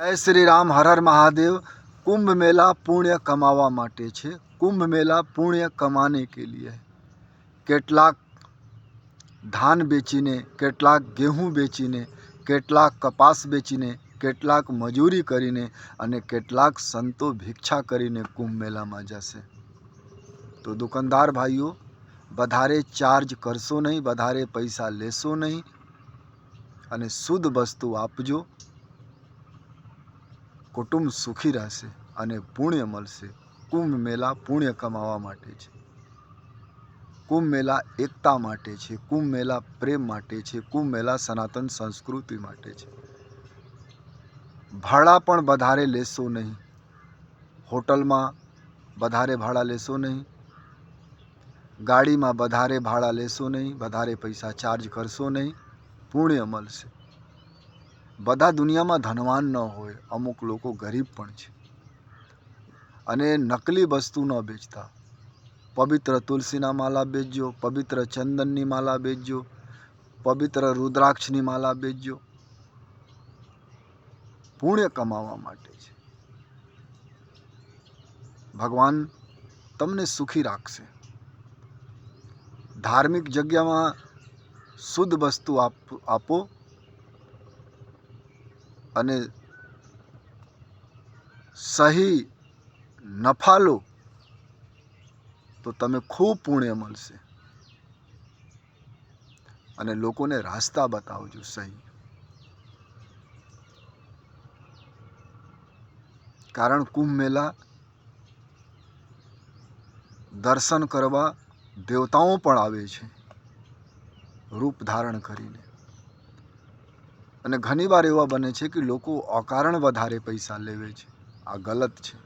જય શ્રી રામ, હર હર મહાદેવ. કુંભ મેલા પુણ્ય કમાવા માટે છે. કુંભ મેલા પુણ્ય કમાને કે લીએ કેટલાક ધાન વેચીને, કેટલાક ગેહું વેચીને, કેટલાક કપાસ વેચીને, કેટલાક મજૂરી કરીને અને કેટલાક સંતો ભિક્ષા કરીને કુંભ મેલામાં જશે. તો દુકાનદાર ભાઈઓ, વધારે ચાર્જ કરશો નહીં, વધારે પૈસા લેશો નહીં અને શુદ્ધ વસ્તુ આપજો. કુટુંબ સુખી રહેશે અને પુણ્ય મળશે. કુંભ મેલા પુણ્ય કમાવા માટે છે. કુંભ મેલા એકતા માટે છે. કુંભ મેલા પ્રેમ માટે છે. કુંભ મેલા સનાતન સંસ્કૃતિ માટે છે. ભાડા પણ વધારે લેશો નહીં. હોટલમાં વધારે ભાડા લેશો નહીં. ગાડીમાં વધારે ભાડા લેશો નહીં. વધારે પૈસા ચાર્જ કરશો નહીં. પુણ્ય મળશે. બધા દુનિયામાં ધનવાન ન હોય, અમુક લોકો ગરીબ પણ છે. અને નકલી વસ્તુ ન વેચતા. પવિત્ર તુલસીના માલા બેચજો પવિત્ર ચંદનની માલા બેચજો પવિત્ર રુદ્રાક્ષની માલા બેચજો પુણ્ય કમાવા માટે છે. ભગવાન તમને સુખી રાખશે. ધાર્મિક જગ્યામાં શુદ્ધ વસ્તુ આપ આપો અને સહી નફા લો તો તમે ખૂબ પુણ્ય મળશે. અને લોકોને રાસ્તા બતાવજો સહી. કારણ કુંભ મેલા દર્શન કરવા દેવતાઓ પણ આવે છે. રૂપ ધારણ કરીને. અને ઘણીવાર એવા બને છે કે લોકો અકારણ વધારે પૈસા લેવે છે. આ ગલત છે.